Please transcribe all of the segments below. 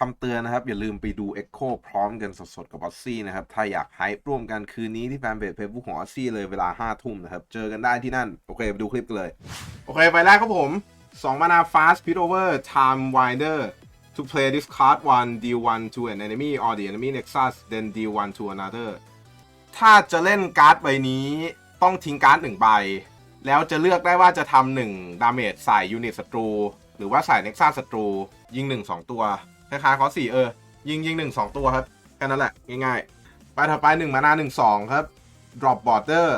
คำเตือนนะครับ อย่าลืมไปดู Echo พร้อมกันสดๆ กับออซซี่นะครับ ถ้าอยากไฮร่วมกันคืนนี้ที่แฟนเพจเฟซบุ๊กของออซซี่เลยเวลา 5 ทุ่มนะครับ เจอกันได้ที่นั่น โอเค ไปดูคลิปกันเลย โอเค ไปแรกครับผม 2 มานา fast pit over time winder to play this card one deal one to an enemy or the enemy nexus then deal one to another ถ้าจะเล่นการ์ดใบนี้ต้องทิ้งการ์ดหนึ่งใบ แล้วจะเลือกได้ว่าจะทำหนึ่งดาเมจใส่ยูนิตศัตรู หรือว่าใส่เน็กซัสศัตรู ยิงหนึ่งสองตัว คล้ายๆคอสี่เออ ยิงยิงหนึ่งสองตัวครับแค่นั้นแหละ ง่ายๆ ไปถัดไปหนึ่งมานาหนึ่งสองครับ drop border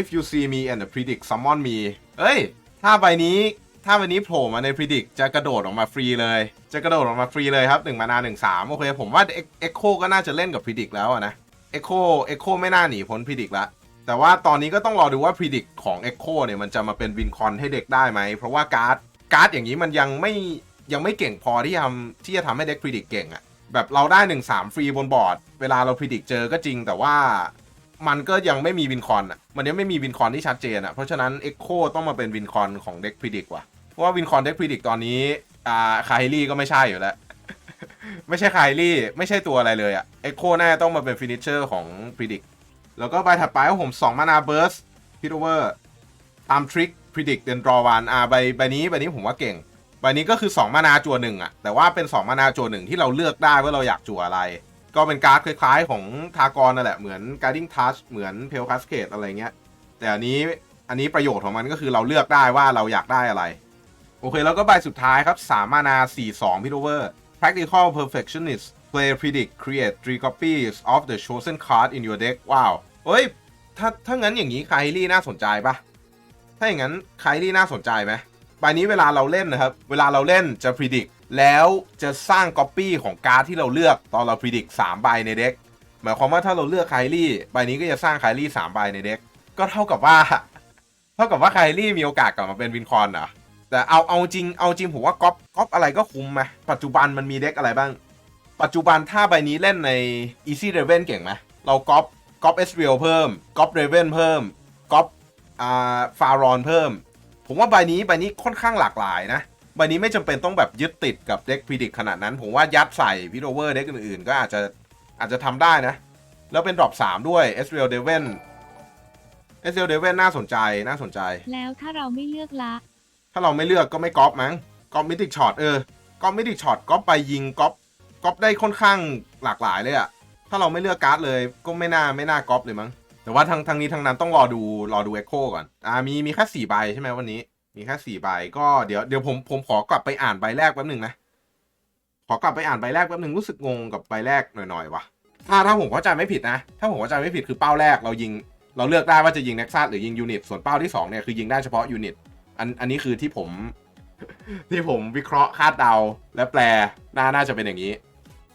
if you see me and predict summon me เอ้ย ถ้าใบนี้ถ้าใบนี้โผล่มาใน predict จะกระโดดออกมาฟรีเลย จะกระโดดออกมาฟรีเลยครับ1มานา1 3โอเค ผมว่า Echo ก็น่าจะเล่นกับ predict แล้วอะนะ Echo Echo ไม่น่าหนีพ้น predict ละแต่ว่าตอนนี้ก็ต้องรอดูว่า predict ของ Echo เนี่ยมันจะมาเป็นวินคอนให้เด็กได้ไหม เพราะว่าการ์ดการ์ดอย่างนี้มันยังไม่ ยังไม่เก่งพอที่ทำที่จะทำให้เด็ก predict เก่งอะแบบเราได้1 3ฟรีบนบอร์ด เวลาเรา predict เจอก็จริง แต่ว่ามันก็ยังไม่มีวินคอนอะ มันยังไม่มีวินคอนที่ชัดเจนอะเพราะฉะนั้น Echo ต้องมาเป็นวินคอนของเด็ก predict ว่ะเพราะว่าวินคอนเด็ก predict ตอนนี้อ่าคาฮิลี่ก็ไม่ใช่อยู่แล้ว ไม่ใช่คาฮิลี่ ไม่ใช่ตัวอะไรเลยอะ Echo น่าจะต้องมาเป็นฟินิชเชอร์ของ predict แล้วก็ใบถัดไปของผม2มานาเบิร์สพิทโอเวอร์ตามทริค predict เดนดรอวันอ่าใบใบนี้ใบนี้ผมว่าเก่ง ใบนี้ก็คือ 2 มานาจัวหนึ่งอะแต่ว่าเป็น 2 มานาจัวหนึ่งที่เราเลือกได้ว่าเราอยากจัวอะไร ก็เป็นการ์ดคล้ายๆ ของทากรนั่นแหละ เหมือน Guiding Touch เหมือน p a l e Cascade อะไรเงี้ย แต่อันนี้อันนี้ประโยชน์ของมันก็คือเราเลือกได้ว่าเราอยากได้อะไร โอเค แล้วก็ใบสุดท้ายครับ 3 มานา 4 2พิทโอเวอร์ Practical Perfectionist Play Predict Create 3 copies of the chosen card in your deck ว้าวเฮ้ยถ้าถ้างั้นอย่างนี้ไคลลี่น่าสนใจปะถ้าอย่างนั้นไคลลี่น่าสนใจไหม บนี้เวลาเราเล่นนะครับ เวลาเราเล่นจะ predict แล้วจะสร้างก๊อปปี้ของการ์ดที่เราเลือกตอนเรา predict 3ใบในเด็กหมายความว่าถ้าเราเลือกไคลี่ใบนี้ก็จะสร้างไคลลี่3ใบในเด็กก็เท่ากับว่า เท่ากับว่าไคลี่มีโอกาสกลับมาเป็นวินคอนเหรอแต่เอาเอาจริงเอาจริงผมว่าก๊อปก๊อปอะไรก็คุ้มไหมปัจจุบันมันมีเด็กอะไรบ้าง ปัจจุบันถ้าใบนี้เล่นใน Easy Raven เก่งไหมเราก๊อปก๊อปเอสเรียลเพิ่มก๊อปเรเวนเพิ่มก๊อปอ่าฟารอนเพิ่ม ผมว่าใบนี้ใบนี้ค่อนข้างหลากหลายนะใบนี้ไม่จำเป็นต้องแบบยึดติดกับเด็กพ r ดิ c ขนาดนั้น ผมว่ายัดใส่พิโรเวอร์เด็กอื่นๆ ก็อาจจะอาจจะทำได้นะ แล้วเป็นดรอป3ด้วยเอสเรียลเดเวนเอสเรียลเดเวนน่าสนใจน่าสนใจ แล้วถ้าเราไม่เลือกละ ถ้าเราไม่เลือกก็ไม่ก๊อปมั้งก๊อปมิติช็อตเออก๊อปมิติช็อตก๊อปไปยิงก๊อปก๊อปได้ค่อนข้างหลากหลายเลยอะถ้าเราไม่เลือกการ์ดเลยก็ไม่น่าไม่น่าก๊อปเลยมั้ง แต่ว่าทางทางนี้ทางนั้นต้องรอดูรอดูเอ็กโคก่อนอ่ามีมีแค่สี่ใบใช่ไหมวันนี้ มีแค่สี่ใบก็เดี๋ยวเดี๋ยวผมผมขอกลับไปอ่านใบแรกแป๊บหนึ่งนะขอกลับไปอ่านใบแรกแป๊บหนึ่งรู้สึกงงกับใบแรกหน่อยๆว่ะถ้าถ้าผมเข้าใจไม่ผิดนะ ถ้าผมเข้าใจไม่ผิดคือเป้าแรกเรายิง เราเลือกได้ว่าจะยิงเน็กซัสหรือยิงยูนิตส่วนเป้าที่สองเนี่ยคือยิงได้เฉพาะยูนิตอันอันนี้คือที่ผม ที่ผมวิเคราะห์คาดเดาและแปลน่าน่าจะเป็นอย่างนี้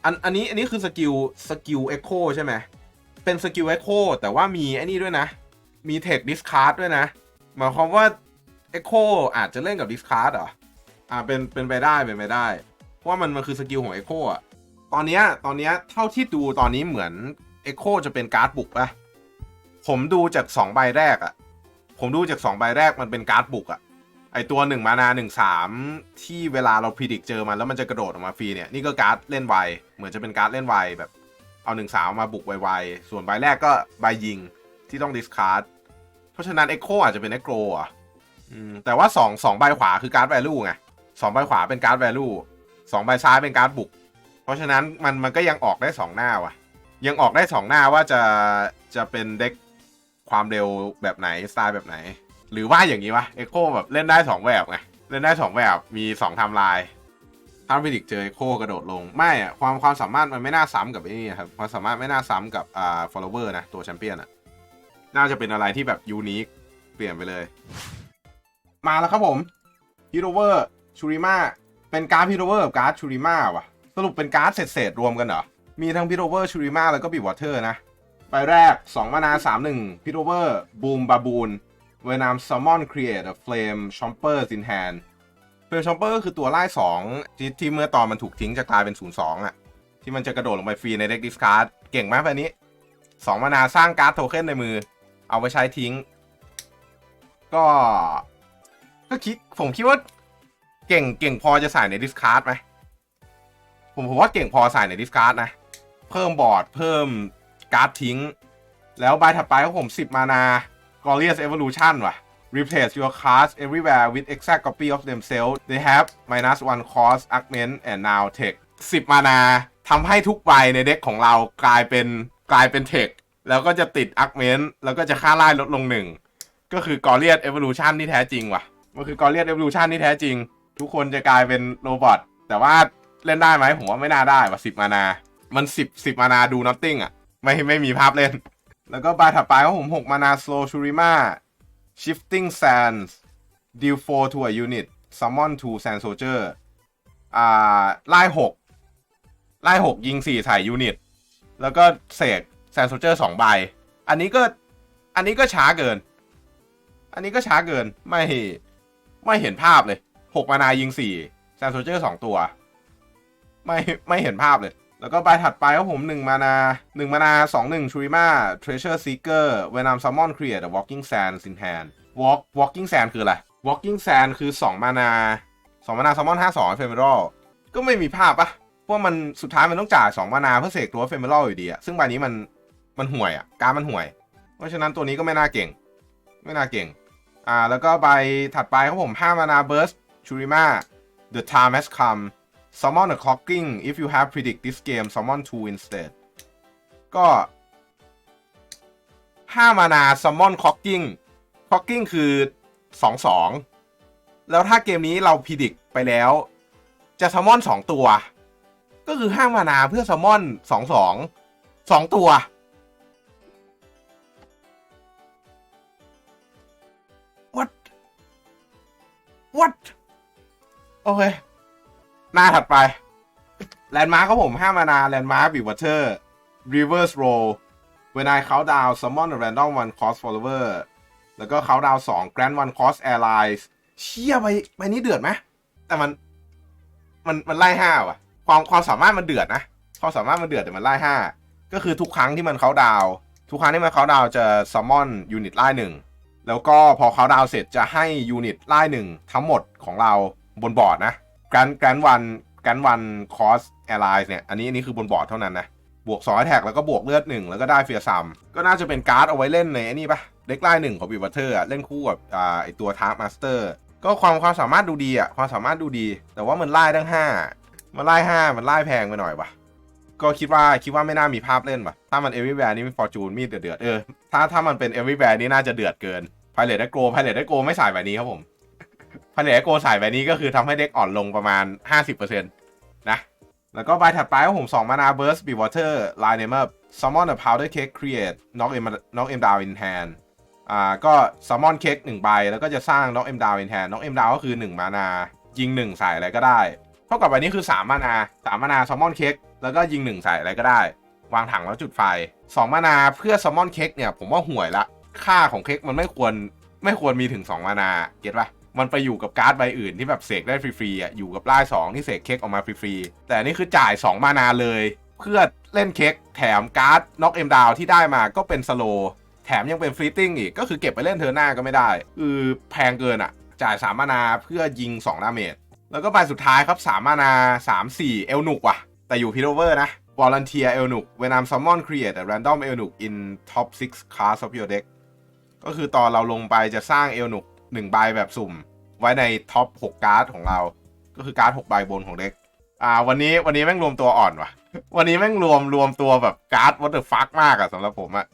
อันอันนี้อันนี้คือสกิลสกิลเอ็กโคใช่ไหม เป็นสกิลเอ็กโคแต่ว่ามีไอ้นี่ด้วยนะ มีเทคดิสคาร์ดด้วยนะ หมายความว่าเอ็กโคอาจจะเล่นกับดิสคาร์ดเหรอ อ่า เป็น เป็นไปได้ เป็นไปได้ เพราะว่ามันมันคือสกิลของเอ็กโคอะตอนเนี้ย ตอนเนี้ย เท่าที่ดูตอนนี้เหมือนเอ็กโคจะเป็นการ์ดบุกปะผมดูจากสองใบแรกอะผมดูจากสองใบแรกมันเป็นการ์ดบุกอะไอตัวหนึ่งมานาหนึ่งสามที่เวลาเราพิจิกเจอมันแล้วมันจะกระโดดออกมาฟรีเนี่ย นี่ก็การ์ดเล่นไว เหมือนจะเป็นการ์ดเล่นไวแบบ เอาหนึ่งสามมาบุกไวๆ ส่วนใบแรกก็ใบยิงที่ต้องดิสคาร์ดเพราะฉะนั้นเอ็กโคอาจจะเป็นเอ็กโกรอะอืมแต่ว่าสองสองใบขวาคือการ์ดแวลูไงสองใบขวาเป็นการ์ดแวลูสองใบซ้ายเป็นการ์ดบุก เพราะฉะนั้นมันมันก็ยังออกได้สองหน้าว่ะ ยังออกได้สองหน้าว่าจะจะเป็นเด็กความเร็วแบบไหนสไตล์แบบไหน หรือว่าอย่างนี้วะเอ็กโคแบบเล่นได้สองแบบไงเล่นได้สองแบบมีสองไทม์ไลน์ ถ้าฟิดิกเจอเอ็กโคกระโดดลง ไม่อะความความสามารถมันไม่น่าซ้ำกับไอ้นี่ครับความสามารถไม่น่าซ้ำกับอ่าฟอลโลเวอร์นะ ตัวแชมเปี้ยนอะน่าจะเป็นอะไรที่แบบยูนิคเปลี่ยนไปเลย มาแล้วครับผมฮิโรเวอร์ชูริมาเป็นการ์ดฮิโรเวอร์กับการ์ดชูริมาว่ะ สรุปเป็นการ์ดเศษๆรวมกันเหรอ มีทั้งพิโรเวอร์ชูริมาแล้วก็บีวอเตอร์นะใบแรก 2 มานา 3 1พิโรเวอร์บูมบาบูนเวนามซัมมอนครีเอทเฟลมชอมเปอร์ซินแฮน เฟลชอมเปอร์ก็คือตัวไล่2ที่ที่เมื่อตอนมันถูกทิ้งจะกลายเป็น0 2อะ ที่มันจะกระโดดลงไปฟรีในเด็กดิสคาร์ดเก่งไหมแบบนี้2มานาสร้างการ์ดโทเค็นในมือ เอาไปใช้ทิ้ง ก็ ก็คิดผมคิดว่า เก่งเก่งพอจะใส่ในดิสคาร์ดไหมผมผมว่าเก่งพอใส่ในดิสการ์ดนะ เพิ่มบอร์ดเพิ่มการ์ดทิ้ง แล้วใบถัดไปของผม10 มานา Glorious Evolution ว่ะ Replace your cards everywhere with exact copy of themselves they have minus one cost augment and now tech 10 มานาทำให้ทุกใบในเด็กของเรากลายเป็นกลายเป็นเทคแล้วก็จะติด augment แล้วก็จะค่าไล่ลดลงหนึ่งก็คือ Glorious Evolution ที่แท้จริงว่ะมันคือ Glorious Evolution ที่แท้จริง ทุกคนจะกลายเป็นโรบอทแต่ว่าเล่นได้ไหมผมว่าไม่น่าได้ว่ะ10มานา มัน10 10มานาดู nothing อะ ไม่ไม่มีภาพเล่น แล้วก็ใบถัดไปของผม6มานา slow shurima shifting sands deal 4 to a unit summon to sand soldier อ่าไล่6ไล่6ยิง4ใส่ยูนิต แล้วก็เสก sand soldier 2ใบ อันนี้ก็อันนี้ก็ช้าเกิน อันนี้ก็ช้าเกินไม่ไม่เห็นภาพเลย6มานายิง4 sand soldier 2ตัว ไม่ไม่เห็นภาพเลย แล้วก็ใบถัดไปของผม1มานา1มานา2 1 Shurima Treasure Seeker When I'm Summon Create a Walking Sand in hand Walk Walking Sand คืออะไร Walking Sand คือ 2 มานา2มานา Summon 5 2 Ephemeral ก็ไม่มีภาพปะเพราะมันสุดท้ายมันต้องจ่าย 2 มานาเพื่อเสกตัว Ephemeral อยู่ดีอะซึ่งใบนี้มันมันห่วยอะการมันห่วย เพราะฉะนั้นตัวนี้ก็ไม่น่าเก่ง ไม่น่าเก่งอ่าแล้วก็ใบถัดไปของผม5มานา Burst Shurima The time has come summon a clocking if you have predict this game summon two instead ก็5มานา summon clocking clocking คือ2 2แล้วถ้าเกมนี้เรา predict ไปแล้ว จะ summon 2ตัว ก็คือ5มานาเพื่อ summon 2 2 2ตัว what what โอเค หน้าถัดไป แลนด์มาร์คของผม5มานาแลนด์มาร์คบิวเตอร์ reverse roll when I count down summon a random one cost follower แล้วก็ count down 2 grand one cost allies เชี่ยไปไปนี้เดือดไหมแต่มันมันมันไล่ห้าว่ะ ความความสามารถมันเดือดนะความสามารถมันเดือดแต่มันไล่ห้าก็คือทุกครั้งที่มันเขาดาวทุกครั้งที่มันเขาดาวจะ summon ยูนิตไล่หนึ่งแล้วก็พอเขาดาวเสร็จจะให้ยูนิตไล่หนึ่งทั้งหมดของเราบนบอร์ดนะ แกรนแกรวันแกรนวันคอสแอร์ไลน์เนี่ย อันนี้อันนี้คือบนบอร์ดเท่านั้นนะ บวก2แท็กแล้วก็บวกเลือดหนึ่งแล้วก็ได้เฟียซัม ก็น่าจะเป็นการ์ดเอาไว้เล่นในอ้นี่ปะเด็กไล่หนึ่งของบิวเตอร์เล่นคู่กับอ่าไอตัวทาร์มาสเตอร์ก็ความความสามารถดูดีอะความสามารถดูดี แต่ว่ามันไล่ตั้งห้ามันไล่ห้ามันไล่แพงไปหน่อยปะก็คิดว่าคิดว่าไม่น่ามีภาพเล่นปะถ้ามันเอวิแวร์นี่มีฟอร์จูนมีดเดือดเออถ้าถ้ามันเป็นเอวิแวร์นี่น่าจะเดือดเกินไพเรตได้โกไพเรตได้โกไม่ใส่แบบนี้ครับผม พเรตได้โกใส่แบบนี้ก็คือทำให้เด็กอ่อนลงประมาณ 50%นะ แล้วก็ใบถัดไปของผม2มานา Burst Be Water Line Name Up Summon a Powder Cake Create Knock M Knock M Down in Hand อ่าก็ Summon Cake 1ใบ แล้วก็จะสร้าง Knock M Down in Hand Knock M Down ก็คือ 1 มานา ยิง1ใส่อะไรก็ได้ เท่ากับใบนี้คือ 3 มานา 3 มานา Summon Cake แล้วก็ยิง1ใส่อะไรก็ได้ วางถังแล้วจุดไฟ 2 มานาเพื่อ Summon Cake เนี่ยผมว่าห่วยละค่าของเค้กมันไม่ควรไม่ควรมีถึง 2 มานาเก็ตปะ มันไปอยู่กับการ์ดใบอื่นที่แบบเสกได้ฟรีๆอะอยู่กับไล่สองที่เสกเค้กออกมาฟรีๆแต่นี่คือจ่าย 2 มานาเลย เพื่อเล่นเค้กแถมการ์ดน็อกเอ็มดาวที่ได้มาก็เป็นสโลแถมยังเป็นฟรีติ้งอีกก็คือเก็บไปเล่นเทอหน้าก็ไม่ได้คือแพงเกินอะ จ่าย3มานาเพื่อยิง2ดาเมจแล้วก็ใบสุดท้ายครับ3มานา3 4เอลนุกว่ะ แต่อยู่พิโรเวอร์นะ Volunteer เอลนุก When I'm summon create a random เอลนุก in top 6 cards of your deck ก็คือตอนเราลงไปจะสร้างเอลนุก หนึ่งใบแบบสุ่ม ไว้ในท็อป6การ์ดของเรา ก็คือการ์ด6ใบบนของเด็ก อ่า วันนี้วันนี้แม่งรวมตัวอ่อนว่ะ วันนี้แม่งรวมรวมตัวแบบการ์ดวอเตอร์ฟักมากอะสำหรับผมอะ